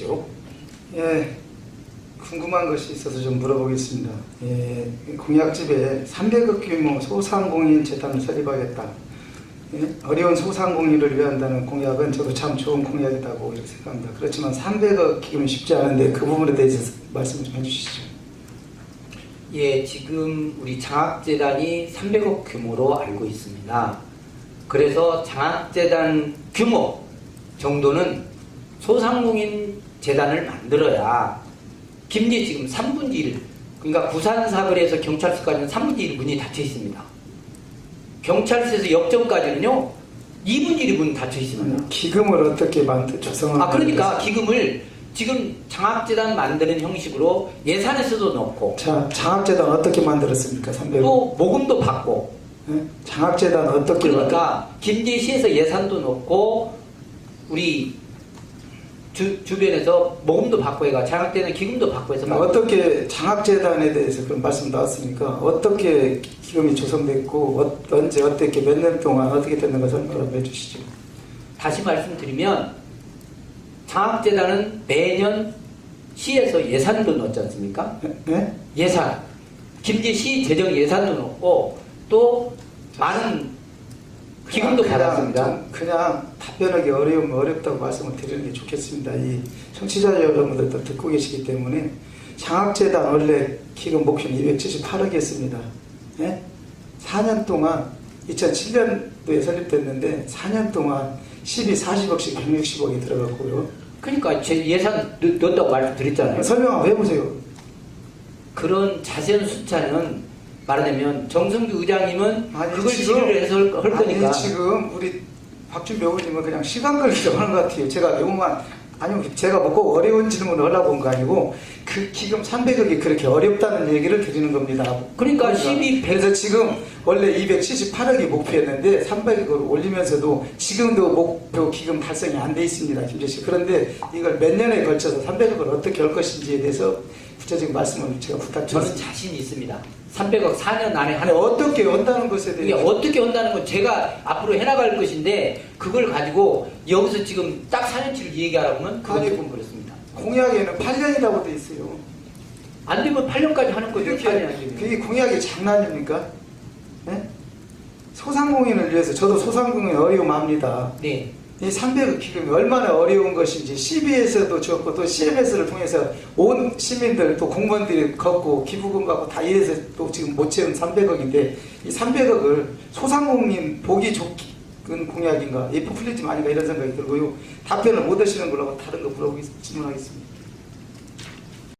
주시죠. 예, 궁금한 것이 있어서 좀 물어보겠습니다. 예, 공약집에 300억 규모 소상공인 재단을 설립하겠다. 예, 어려운 소상공인을 위한다는 공약은 저도 참 좋은 공약이라고 이렇게 생각합니다. 그렇지만 300억 기금이 쉽지 않은데 그 부분에 대해서 말씀 좀 해주시죠. 예, 지금 우리 장학재단이 300억 규모로 알고 있습니다. 그래서 장학재단 규모 정도는 소상공인 재단을 만들어야 김제 지금 3분의 1, 그러니까 부산사거리에서 경찰서까지는 3분의 1 문이 닫혀 있습니다. 경찰서에서 역전까지는요, 2분의 1이 문 닫혀 있습니다. 기금을 어떻게 만들 조성을 아 그러니까. 기금을 지금 장학재단 만드는 형식으로 예산에서도 넣고 자, 장학재단 어떻게 만들었습니까? 300억. 또 모금도 받고 예? 장학재단 어떻게 만들- 그러니까 김제시에서 예산도 넣고 우리 주, 주변에서 모금도 받고 해가 장학재단 기금도 받고 해서 만든 어떻게 장학재단에 대해서 그런 말씀 나왔으니까 어떻게 기금이 조성됐고 어, 언제 어떻게 몇 년 동안 어떻게 됐는가 설명을 해 주시죠. 다시 말씀드리면 장학재단은 매년 시에서 예산도 넣지 않습니까? 네? 예산 김제시 재정 예산도 넣고 또 많은 기금도 그냥, 그냥 답변하기 어려우면 어렵다고 말씀을 드리는 게 좋겠습니다. 이 청취자 여러분들도 듣고 계시기 때문에 장학재단 원래 기금 목표는 278억이었습니다. 예? 4년 동안 2007년도에 설립됐는데 4년 동안 12, 40억씩 160억이 들어갔고요. 그러니까 제 예산 넣- 넣었다고 말씀드렸잖아요. 설명 한번 해보세요. 그런 자세한 숫자는 말하자면 정성규 의장님은 아니, 그걸 지금- 지휘를 해서 할, 할 거니까 아니, 지금 우리 박준배 의원님은 그냥 시간 걸리려고 하는 것 같아요. 제가 요만 아니요 제가 뭐꼭 어려운 질문을 하려고 온 거 아니고 그 기금 300억이 그렇게 어렵다는 얘기를 드리는 겁니다. 그러니까 12, 100 그래서 지금 원래 278억이 목표였는데 300억을 올리면서도 지금도 목표 기금 달성이 안 돼 있습니다. 김재 씨. 그런데 이걸 몇 년에 걸쳐서 300억을 어떻게 할 것인지에 대해서 구체적인 말씀을 제가 저는 부탁드립니다. 자신 있습니다. 300억 4년 안에 아니 어떻게 한다는 것에 대해서 어떻게 한다는 건 제가 앞으로 해나갈 것인데 그걸 가지고 여기서 지금 딱 4년치를 얘기하라고 하면 그건 아니, 조금 그렇습니다. 공약에는 8년이라고 돼 있어요. 안 되면 8년까지 하는 거죠. 이렇게 8년 안 되면. 그게 공약이 장난입니까? 예? 소상공인을 위해서 저도 소상공인 어려움 압니다. 네. 이 300억 기금이 얼마나 어려운 것인지 CB에서도 줬고 또 CMS를 통해서 온 시민들 또 공무원들이 걷고 기부금 받고 다 이래서 또 지금 못 채운 300억인데 이 300억을 소상공인 보기 좋은 공약인가 이 포퓰리즘 아닌가 이런 생각이 들고요 답변을 못 하시는 걸로 다른 거 물어보겠 질문하겠습니다.